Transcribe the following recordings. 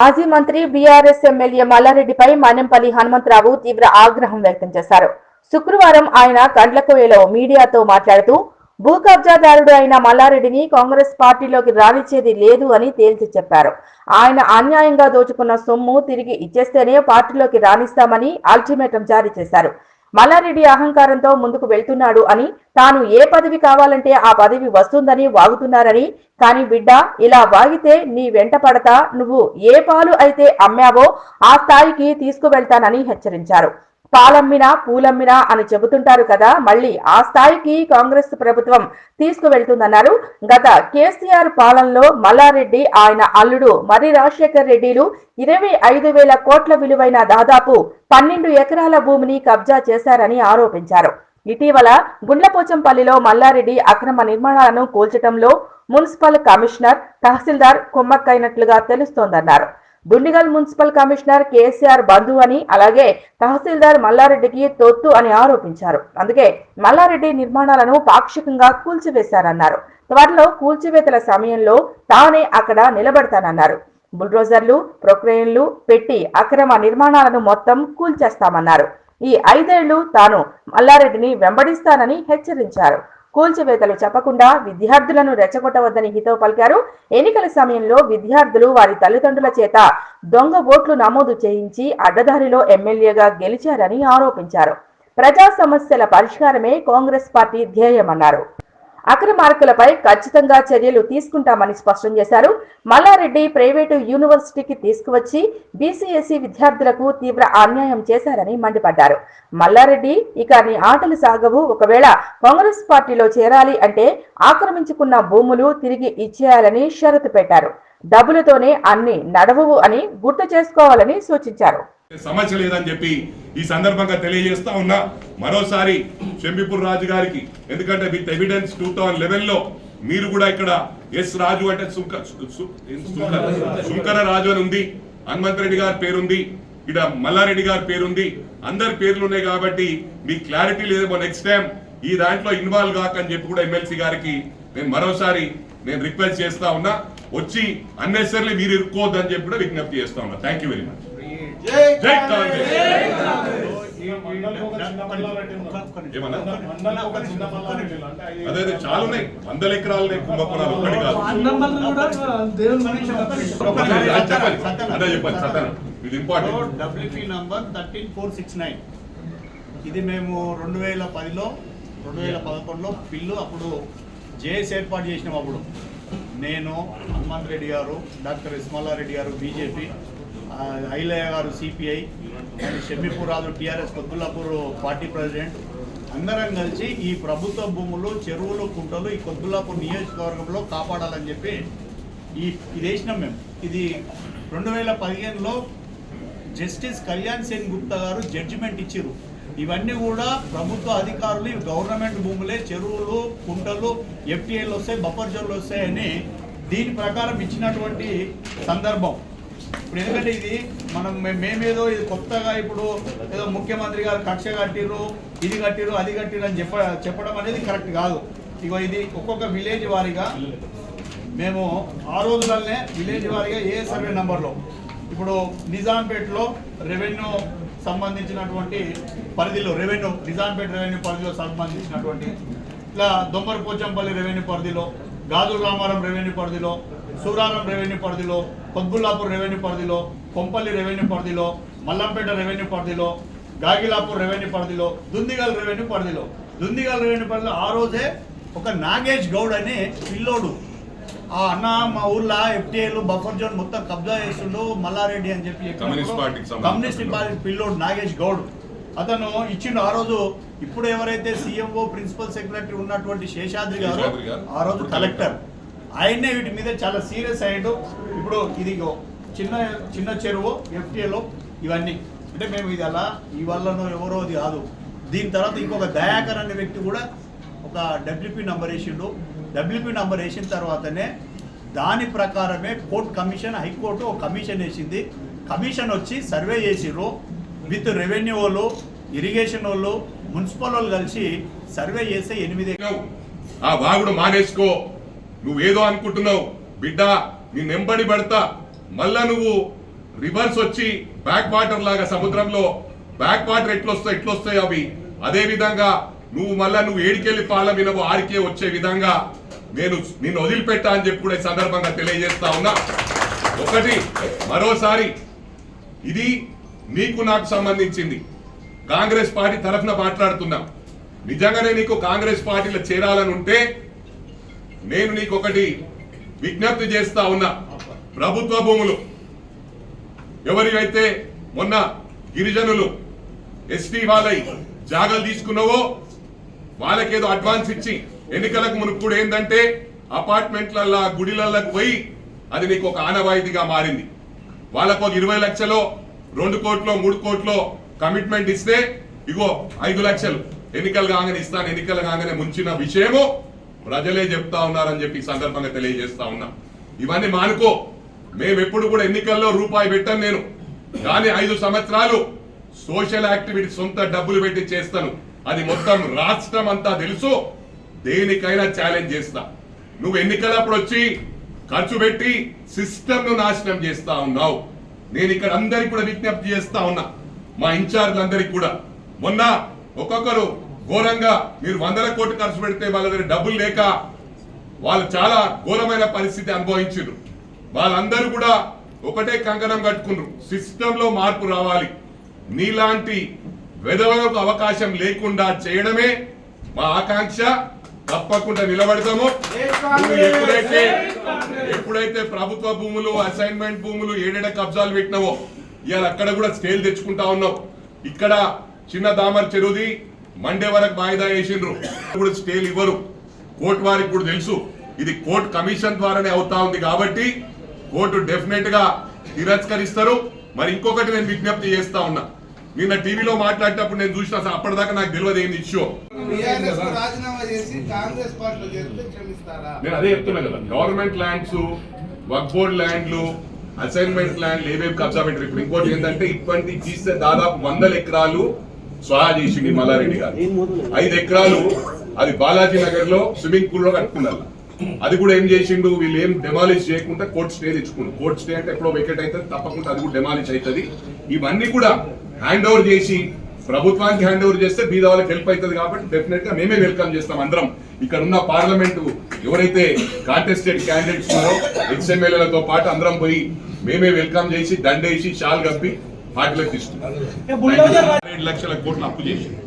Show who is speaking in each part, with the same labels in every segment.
Speaker 1: మాజీ మంత్రి BRS MLA మల్లారెడ్డిపై మన్నెంపల్లి హనుమంతరావు తీవ్ర ఆగ్రహం వ్యక్తం చేశారు. శుక్రవారం ఆయన కండ్లకోయలో మీడియాతో మాట్లాడుతూ భూ కబ్జాదారుడు అయిన మల్లారెడ్డిని కాంగ్రెస్ పార్టీలోకి రానిచ్చేది లేదు అని తేల్చి చెప్పారు. ఆయన అన్యాయంగా దోచుకున్న సొమ్ము తిరిగి ఇచ్చేస్తేనే పార్టీలోకి రాణిస్తామని అల్టిమేటం జారీ చేశారు. మల్లారెడ్డి అహంకారంతో ముందుకు వెళ్తున్నాడు అని తాను ఏ పదవి కావాలంటే ఆ పదవి వస్తుందని వాగుతున్నారని. కానీ బిడ్డ ఇలా వాగితే నీ వెంట పడతా నువ్వు ఏ పాలు అయితే అమ్మావో ఆ స్థాయికి తీసుకువెళ్తానని హెచ్చరించారు. పాలమ్మినా పూలమ్మినా అని చెబుతుంటారు కదా మళ్ళీ ఆ స్థాయికి కాంగ్రెస్ ప్రభుత్వం తీసుకువెళ్తుందన్నారు. గత కేసీఆర్ పాలనలో మల్లారెడ్డి ఆయన అల్లుడు మరి రాజశేఖర్ రెడ్డిలు ఇరవై ఐదు వేల కోట్ల విలువైన దాదాపు పన్నెండు ఎకరాల భూమిని కబ్జా చేశారని ఆరోపించారు. ఇటీవల గుండ్లపోచంపల్లిలో మల్లారెడ్డి అక్రమ నిర్మాణాలను కూల్చడంలో మున్సిపల్ కమిషనర్ తహసీల్దార్ కుమ్మక్కైనట్లుగా తెలుస్తోందన్నారు. దుండిగల్ మున్సిపల్ కమిషనర్ కేసీఆర్ బంధు అని అలాగే తహసీల్దార్ మల్లారెడ్డికి తొత్తు అని ఆరోపించారు. అందుకే మల్లారెడ్డి నిర్మాణాలను పాక్షికంగా కూల్చివేశారన్నారు. త్వరలో కూల్చివేతల సమయంలో తానే అక్కడ నిలబడతానన్నారు. బుల్డోజర్లు ప్రొక్రేన్లు పెట్టి అక్రమ నిర్మాణాలను మొత్తం కూల్చేస్తామన్నారు. ఈ ఐదేళ్ళు తాను మల్లారెడ్డిని వెంబడిస్తానని హెచ్చరించారు. కూల్చివేతలు చెప్పకుండా విద్యార్థులను రెచ్చగొట్టవద్దని హితవు పలికారు. ఎన్నికల సమయంలో విద్యార్థులు వారి తల్లిదండ్రుల చేత దొంగ ఓట్లు నమోదు చేయించి అడ్డదారిలో ఎమ్మెల్యేగా గెలిచారని ఆరోపించారు. ప్రజా సమస్యల పరిష్కారమే కాంగ్రెస్ పార్టీ ధ్యేయమన్నారు. అక్రమార్కులపై ఖచ్చితంగా చర్యలు తీసుకుంటామని స్పష్టం చేశారు. మల్లారెడ్డి ప్రైవేటు యూనివర్సిటీకి తీసుకువచ్చి బీసీఎస్సీ విద్యార్థులకు తీవ్ర అన్యాయం చేశారని మండిపడ్డారు. మల్లారెడ్డి ఇక నీ ఆటలు సాగవు ఒకవేళ కాంగ్రెస్ పార్టీలో చేరాలి అంటే ఆక్రమించుకున్న భూములు తిరిగి ఇచ్చేయాలని షరతు పెట్టారు. డబ్బులతోనే అన్ని నడవవు అని గుర్తు చేసుకోవాలని సూచించారు.
Speaker 2: సమస్య లేదని చెప్పి ఈ సందర్భంగా తెలియజేస్తా ఉన్నా. మరోసారి షంబిపూర్ రాజు గారికి ఎందుకంటే విత్ ఎవిడెన్స్ టూ థౌజండ్ లెవెన్లో మీరు కూడా ఇక్కడ ఎస్ రాజు అంటే సుంకర రాజు అని ఉంది హనుమంత్ రెడ్డి గారి పేరుంది ఇక్కడ మల్లారెడ్డి గారి పేరుంది అందరి పేర్లు ఉన్నాయి కాబట్టి మీ క్లారిటీ లేదేమో నెక్స్ట్ టైం ఈ దాంట్లో ఇన్వాల్వ్ కాకని చెప్పి కూడా ఎమ్మెల్సీ గారికి నేను మరోసారి నేను రిక్వెస్ట్ చేస్తా ఉన్నా. వచ్చి అన్నెసర్లీ మీరు ఇరుక్కోవద్దని చెప్పి కూడా విజ్ఞప్తి చేస్తా ఉన్నా. థ్యాంక్ యూ వెరీ మచ్ జై కాంగ్రెస్. ఏమన్నా? అదే చాలా ఉన్నాయి. వందల ఎకరాలు కుంభకోణాలు. ఒక్కటి కాదు. చెప్పండి. అదే చెప్పండి. సతనం ఇది important
Speaker 3: WP number thirteen four six nine ఇది మేము రెండు వేల పదిలో రెండు వేల పదకొండులో బిల్లు అప్పుడు జేఎస్ ఏర్పాటు చేసినాం అప్పుడు. నేను హనుమంత్ రెడ్డి గారు డాక్టర్ ఇస్మాలారెడ్డి గారు బీజేపీ ఐలయ్య గారు CPI and Raju TRS Kodulapur party president. అందరం కలిసి ఈ ప్రభుత్వ భూములు చెరువులు కుంటలు ఈ కొద్దులాపూర్ నియోజకవర్గంలో కాపాడాలని చెప్పి ఈ ఇది వేసినాం మేము. ఇది రెండు వేల పదిహేనులో జస్టిస్ కళ్యాణ్ సేన్ గుప్తా గారు జడ్జిమెంట్ ఇచ్చారు ఇవన్నీ కూడా ప్రభుత్వ అధికారులు గవర్నమెంట్ భూములే చెరువులు కుంటలు ఎఫ్టీఐలు వస్తాయి బఫర్ జోన్లు వస్తాయని దీని ప్రకారం ఇచ్చినటువంటి సందర్భం. ఇప్పుడు ఎందుకంటే ఇది మనం మేమేదో ఇది కొత్తగా ఇప్పుడు ఏదో ముఖ్యమంత్రి గారు కక్ష కట్టిర్రు ఇది కట్టిర్రు అది కట్టిర్రు అని చెప్ప చెప్పడం అనేది కరెక్ట్ కాదు. ఇగో ఇది ఒక్కొక్క విలేజ్ వారీగా మేము ఆ రోజులనే విలేజ్ వారీగా ఏ సర్వే నెంబర్లో? ఇప్పుడు నిజాంపేటలో రెవెన్యూ సంబంధించినటువంటి పరిధిలో రెవెన్యూ నిజాంపేట రెవెన్యూ పరిధిలో సంబంధించినటువంటి ఇట్లా దొమ్మర పోచంపల్లి రెవెన్యూ పరిధిలో గాజుల రామారం రెవెన్యూ పరిధిలో సూరారం రెవెన్యూ పరిధిలో కొద్బుల్లాపూర్ రెవెన్యూ పరిధిలో కొంపల్లి రెవెన్యూ పరిధిలో మల్లంపేట రెవెన్యూ పరిధిలో గాగిలాపూర్ రెవెన్యూ పరిధిలో దుందిగల్ రెవెన్యూ పరిధిలో. దుందిగల్ రెవెన్యూ పరిధిలో ఆ రోజే ఒక నాగేష్ గౌడ్ అనే పిల్లోడు. ఆ అన్న మా ఊర్లో ఎఫ్టీఏలు బఫర్ జోన్ మొత్తం కబ్జా చేస్తుండు మల్లారెడ్డి అని చెప్పి
Speaker 2: కమ్యూనిస్ట్
Speaker 3: పార్టీ పిల్లోడు నాగేష్ గౌడ్. అతను ఇచ్చిండు ఆ రోజు ఇప్పుడు ఎవరైతే సీఎంఓ ప్రిన్సిపల్ సెక్రటరీ ఉన్నటువంటి శేషాద్రి గారు. ఆ రోజు కలెక్టర్. ఆయన్నే వీటి మీద చాలా సీరియస్ అయ్యాడు. ఇప్పుడు ఇది చిన్న చిన్న చెరువు ఎఫ్టీఏలో ఇవన్నీ. అంటే మేము ఇది అలా ఈ వల్లనో ఎవరో అది కాదు. దీని తర్వాత ఇంకొక దయాకర్ అనే వ్యక్తి కూడా ఒక డబ్ల్యూపీ నంబర్ వేసిండు. డబ్ల్యూపీ నంబర్ వేసిన తర్వాతనే దాని ప్రకారమే కోర్ట్ కమిషన్ హైకోర్టు ఒక కమిషన్ వేసింది. కమిషన్ వచ్చి సర్వే చేసిర్రు విత్ రెవెన్యూ వాళ్ళు ఇరిగేషన్ వాళ్ళు మున్సిపల్ వాళ్ళు కలిసి సర్వే చేస్తే ఎనిమిది
Speaker 2: ఆ వాగుడు మానేసుకో. నువ్వేదో అనుకుంటున్నావు. బిడ్డ నీ నెంబడి పడతా. మళ్ళా నువ్వు రివర్స్ వచ్చి బ్యాక్ వాటర్ లాగా సముద్రంలో బ్యాక్ వాటర్ ఎట్లొస్తాయి ఎట్లొస్తాయి అవి? అదే విధంగా నువ్వు మళ్ళా నువ్వు ఏడికెళ్ళి పాల వినవు ఆరికే వచ్చే విధంగా నేను నిన్ను వదిలిపెట్టా అని చెప్పి కూడా ఈ సందర్భంగా తెలియజేస్తా ఉన్నా. ఒకటి మరోసారి ఇది నీకు నాకు సంబంధించింది. కాంగ్రెస్ పార్టీ తరఫున మాట్లాడుతున్నాం. నిజంగానే నీకు కాంగ్రెస్ పార్టీలో చేరాలని ఉంటే నేను నీకు ఒకటి విజ్ఞప్తి చేస్తా ఉన్నా. ప్రభుత్వ భూములు. ఎవరివైతే మొన్న గిరిజనులు ఎస్టీ వాళ్ళై జాగలు తీసుకున్నావో వాళ్ళకేదో అడ్వాన్స్ ఇచ్చి ఎన్నికలకు మునుపు కూడా ఏంటంటే అపార్ట్మెంట్లల్లా గుడిలల్లకు పోయి అది నీకు ఒక ఆనవాయితీగా మారింది. వాళ్ళకు ఒక ఇరవై లక్షలో రెండు కోట్లో మూడు కోట్లో కమిట్మెంట్ ఇస్తే ఇగో ఐదు లక్షలు. ఎన్నికలు కాగానే ఇస్తాను ఎన్నికలు కాగానే ముంచిన విషయము ప్రజలే చెప్తా ఉన్నారని చెప్పి సందర్భంగా తెలియజేస్తా ఉన్నా. ఇవన్నీ మానుకో. మేము ఎప్పుడు కూడా ఎన్నికల్లో రూపాయి పెట్టాను నేను. కానీ ఐదు సంవత్సరాలు సోషల్ యాక్టివిటీ సొంత డబ్బులు పెట్టి చేస్తాను. అది మొత్తం రాష్ట్రం అంతా తెలుసు. దేనికైనా ఛాలెంజ్ చేస్తా. నువ్వు ఎన్నికలప్పుడు వచ్చి ఖర్చు పెట్టి సిస్టమ్ను నాశనం చేస్తా ఉన్నావు. నేను ఇక్కడ అందరికి కూడా విజ్ఞప్తి చేస్తా ఉన్నా. మా ఇన్ఛార్జ్లందరికీ కూడా. మొన్న ఒక్కొక్కరు ఘోరంగా మీరు వందల కోట్లు ఖర్చు పెడితే వాళ్ళ దగ్గర డబ్బులు లేక వాళ్ళు చాలా ఘోరమైన పరిస్థితి అనుభవించారు వాళ్ళందరూ కూడా ఒకటే కంకణం కట్టుకున్నారు. సిస్టంలో మార్పు రావాలి. నీలాంటి విధవలకు అవకాశం లేకుండా చేయడమే మా ఆకాంక్ష. తప్పకుండా నిలబడతాము. ఎప్పుడైతే ఎప్పుడైతే ప్రభుత్వ భూములు అసైన్మెంట్ భూములు ఏడేడ కబ్జాలు పెట్టినావో ఇవాళ అక్కడ కూడా స్కేల్ తెచ్చుకుంటా ఉన్నావు ఇక్కడ చిన్న దామర్ చెరువుది మండే వరకు వాయిదా వేసిండ్రు కూడా స్టేల్ ఇవ్వరు కోర్టు వారికి కూడా తెలుసు ఇది కోర్టు కమిషన్ ద్వారానే అవుతా ఉంది కాబట్టి కోర్టు డెఫినెట్గా తిరస్కరిస్తారు మరి ఇంకొకటి నేను విజ్ఞప్తి చేస్తా ఉన్నా నిన్న టీవీలో మాట్లాడేటప్పుడు నేను చూసిన అసలు అప్పటిదాకా నాకు తెలియదు ఏంది ఇష్యూ నేను అదే చెప్తున్నా కదా గవర్నమెంట్ ల్యాండ్స్ వర్క్ బోర్డ్ ల్యాండ్లు అసైన్మెంట్ ల్యాండ్లు ఏవేవి కబ్జా పెట్టారు ఇప్పుడు ఇంకోటి ఏంటంటే ఇటువంటి తీస్తే దాదాపు వందల ఎకరాలు స్వాహా చేసింది మల్లారెడ్డి గారు. ఐదు ఎకరాలు అది బాలాజీ నగర్లో స్విమ్మింగ్ పూల్లో కట్టుకున్నారు అది కూడా ఏం చేసిండు? వీళ్ళు ఏం డెమాలిష్ చేయకుండా కోర్ట్ స్టే తెచ్చుకుండు కోర్ట్ స్టే అంటే ఎప్పుడో వెకెట్ అవుతుంది తప్పకుండా అది కూడా డెమాలిష్ అవుతుంది ఇవన్నీ కూడా హ్యాండ్ ఓవర్ చేసి ప్రభుత్వానికి హ్యాండ్ ఓవర్ చేస్తే బీద వాళ్ళకి హెల్ప్ అవుతుంది కాబట్టి డెఫినెట్గా మేమే వెల్కమ్ చేస్తాం అందరం. ఇక్కడ ఉన్న పార్లమెంట్ ఎవరైతే కాంటెస్టెడ్ క్యాండిడేట్స్ ఉన్నారో ఎక్స్ఎమ్మెల్యేలతో పాటు అందరం పోయి మేమే వెల్కమ్ చేసి దండేసి షాల్ కప్పి పార్టీలోకి తీసుకున్నాం ఏడు లక్షల కోట్లు అప్పు చేసింది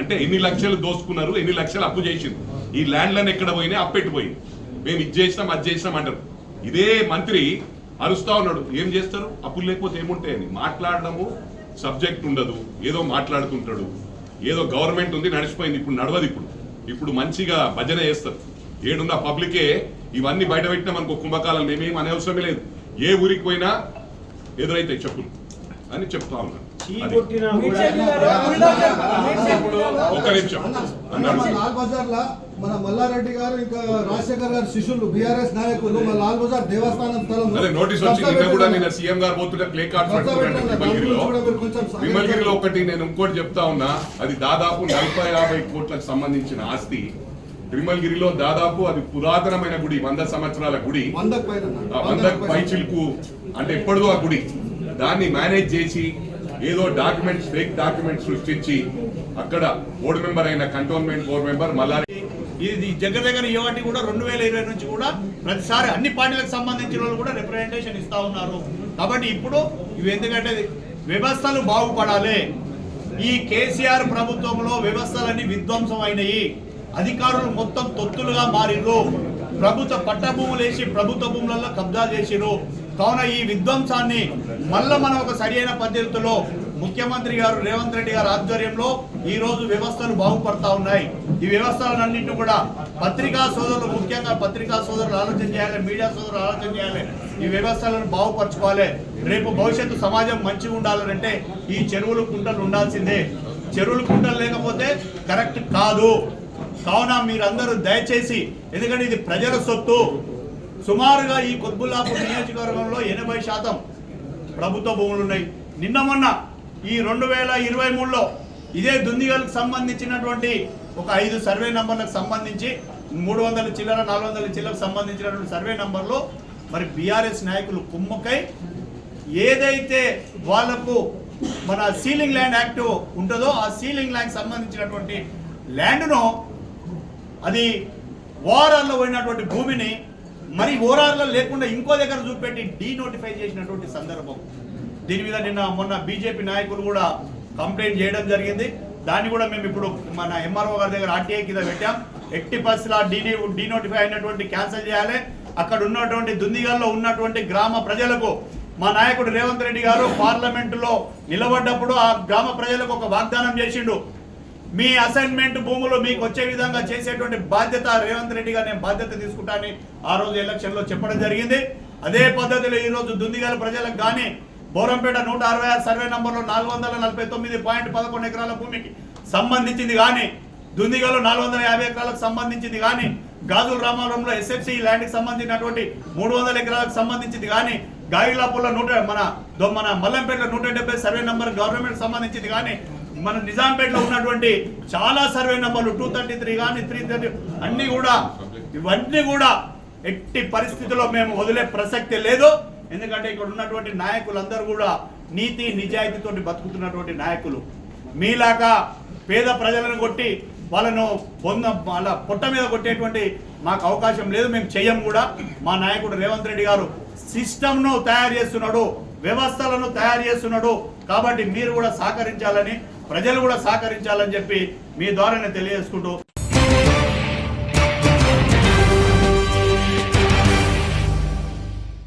Speaker 2: అంటే ఎన్ని లక్షలు దోసుకున్నారు ఎన్ని లక్షలు అప్పు చేసింది ఈ ల్యాండ్లను ఎక్కడ పోయినా అప్పెట్టిపోయింది మేము ఇది చేసినాం అది చేసినాం అంటారు. ఇదే మంత్రి అరుస్తా ఉన్నాడు. ఏం చేస్తారు? అప్పులు లేకపోతే ఏముంటాయని మాట్లాడడము సబ్జెక్ట్ ఉండదు. ఏదో మాట్లాడుతుంటాడు. ఏదో గవర్నమెంట్ ఉంది నడిచిపోయింది. ఇప్పుడు నడవదు ఇప్పుడు. ఇప్పుడు మంచిగా భజన చేస్తారు. ఏడున్న పబ్లికే ఇవన్నీ బయట పెట్టినాం అనుకో కుంభకాలం. మేమేం అనే అవసరమే లేదు. ఏ ఊరికి పోయినా ఎదురైతాయి చెప్పులు. అని చెప్తా ఉన్నాను నిమిషం.
Speaker 4: మన లాల్ బజార్ లా మన మల్లారెడ్డి గారు ఇంకా రాజశేఖర్ గారు శిష్యులు బీఆర్ఎస్ నాయకులు మన లాల్ బజార్ దేవస్థానం స్థలం
Speaker 2: నోటీస్ వచ్చి నిన్న కూడా నిన్న సీఎం గారు పోతుంటే ప్లే కార్డ్ విమల్గిరిలో. ఒకటి నేను ఇంకోటి చెప్తా ఉన్నా. అది దాదాపు నలభై యాభై కోట్లకు సంబంధించిన ఆస్తి. తిరుమలగిరిలో దాదాపు అది పురాతనమైన గుడి వంద సంవత్సరాల గుడి.
Speaker 4: వందకు
Speaker 2: వంద పైచిల్కు అంటే ఎప్పటిదో ఆ గుడి. దాన్ని మేనేజ్ చేసి ఏదో డాక్యుమెంట్స్ ఫేక్ డాక్యుమెంట్స్ సృష్టించి అక్కడ బోర్డు మెంబర్ అయిన కంటోన్మెంట్ బోర్డు మెంబర్ మల్లారి
Speaker 3: ఇది దగ్గర దగ్గర ఇవాటి కూడా రెండు వేల ఇరవై నుంచి కూడా ప్రతిసారి అన్ని పార్టీలకు సంబంధించిన వాళ్ళు కూడా రిప్రజెంటేషన్ ఇస్తా ఉన్నారు. కాబట్టి ఇప్పుడు ఇవి ఎందుకంటే వ్యవస్థలు బాగుపడాలి. ఈ కేసీఆర్ ప్రభుత్వంలో వ్యవస్థలన్నీ విధ్వంసం అయినాయి అధికారులు మొత్తం తొత్తులుగా మారిరు ప్రభుత్వ పట్టభూములు వేసి ప్రభుత్వ భూములలో కబ్జా చేసిరు కావున ఈ విధ్వంసాన్ని మళ్ళా మనం ఒక సరియైన పద్ధతిలో ముఖ్యమంత్రి గారు రేవంత్ రెడ్డి గారి ఆధ్వర్యంలో ఈ రోజు వ్యవస్థలు బాగుపడతా ఉన్నాయి. ఈ వ్యవస్థలన్నింటినీ కూడా పత్రికా సోదరులు ముఖ్యంగా పత్రికా సోదరులు ఆలోచన చేయాలి మీడియా సోదరులు ఆలోచన చేయాలి. ఈ వ్యవస్థలను బాగుపరచుకోవాలి. రేపు భవిష్యత్తు సమాజం మంచిగా ఉండాలంటే ఈ చెరువులు కుంటలు ఉండాల్సిందే. చెరువులు కుంటలు లేకపోతే కరెక్ట్ కాదు. కావున మీరందరూ దయచేసి ఎందుకంటే ఇది ప్రజల సొత్తు సుమారుగా ఈ కొద్బుల్లాపూర్ నియోజకవర్గంలో ఎనభై శాతం ప్రభుత్వ భూములు ఉన్నాయి. నిన్న మొన్న ఈ రెండు వేల ఇరవై మూడులో ఇదే దుందిగలకు సంబంధించినటువంటి ఒక ఐదు సర్వే నంబర్లకు సంబంధించి మూడు వందల చిల్లర నాలుగు వందల చిల్లరకు సంబంధించినటువంటి సర్వే నంబర్లో మరి బీఆర్ఎస్ నాయకులు కుమ్మకై ఏదైతే వాళ్ళకు మన సీలింగ్ ల్యాండ్ యాక్ట్ ఉంటుందో ఆ సీలింగ్ ల్యాండ్ సంబంధించినటువంటి ల్యాండ్ను అది వారాల్లో పోయినటువంటి భూమిని మరి ఓరార్లో లేకుండా ఇంకో దగ్గర చూపెట్టి డీనోటిఫై చేసినటువంటి సందర్భం. దీని మీద నిన్న మొన్న బీజేపీ నాయకులు కూడా కంప్లైంట్ చేయడం జరిగింది. దాన్ని కూడా మేము ఇప్పుడు మన ఎంఆర్ఓ గారి దగ్గర ఆర్టీఐ కింద పెట్టాం. ఎట్టి పరిస్థితులు ఆ డీనోటిఫై అయినటువంటి క్యాన్సిల్ చేయాలి. అక్కడ ఉన్నటువంటి దుందిగల్లో ఉన్నటువంటి గ్రామ ప్రజలకు మా నాయకుడు రేవంత్ రెడ్డి గారు పార్లమెంటులో నిలబడ్డప్పుడు ఆ గ్రామ ప్రజలకు ఒక వాగ్దానం చేసిండు. మీ అసైన్మెంట్ భూములు మీకు వచ్చే విధంగా చేసేటువంటి బాధ్యత రేవంత్ రెడ్డి గారు నేను బాధ్యత తీసుకుంటానని ఆ రోజు ఎలక్షన్లో చెప్పడం జరిగింది. అదే పద్ధతిలో ఈరోజు రోజు దుందిగల ప్రజలకు కానీ బోరంపేట నూట అరవై ఆరు సర్వే నంబర్లో నాలుగు వందల నలభై తొమ్మిది పాయింట్ పదకొండు ఎకరాల భూమికి సంబంధించింది కానీ దుందిగలో నాలుగు వందల యాభై ఎకరాలకు సంబంధించింది కానీ గాజుల రామారంలో ఎస్ఎఫ్సి ల్యాండ్కి సంబంధించినటువంటి మూడు వందల ఎకరాలకు సంబంధించింది కానీ గాయిలాపూర్లో నూట మన మన మల్లంపేటలో నూట డెబ్బై సర్వే నంబర్ గవర్నమెంట్ సంబంధించింది కానీ మన నిజాంపేటలో ఉన్నటువంటి చాలా సర్వే నెంబర్లు టూ థర్టీ త్రీ కానీ త్రీ థర్టీ అన్ని కూడా ఇవన్నీ కూడా ఎట్టి పరిస్థితుల్లో మేము వదిలే ప్రసక్తి లేదు. ఎందుకంటే ఇక్కడ ఉన్నటువంటి నాయకులందరూ కూడా నీతి నిజాయితీతో బతుకుతున్నటువంటి నాయకులు. మీలాగా పేద ప్రజలను కొట్టి వాళ్ళను పొంద వాళ్ళ పొట్ట మీద కొట్టేటువంటి మాకు అవకాశం లేదు మేము చెయ్యం కూడా. మా నాయకుడు రేవంత్ రెడ్డి గారు సిస్టమ్ను తయారు చేస్తున్నాడు వ్యవస్థలను తయారు చేస్తున్నాడు. కాబట్టి మీరు కూడా సహకరించాలని ప్రజలు కూడా సహకరించాలని చెప్పి మీ ద్వారా తెలియజేసుకుంటూ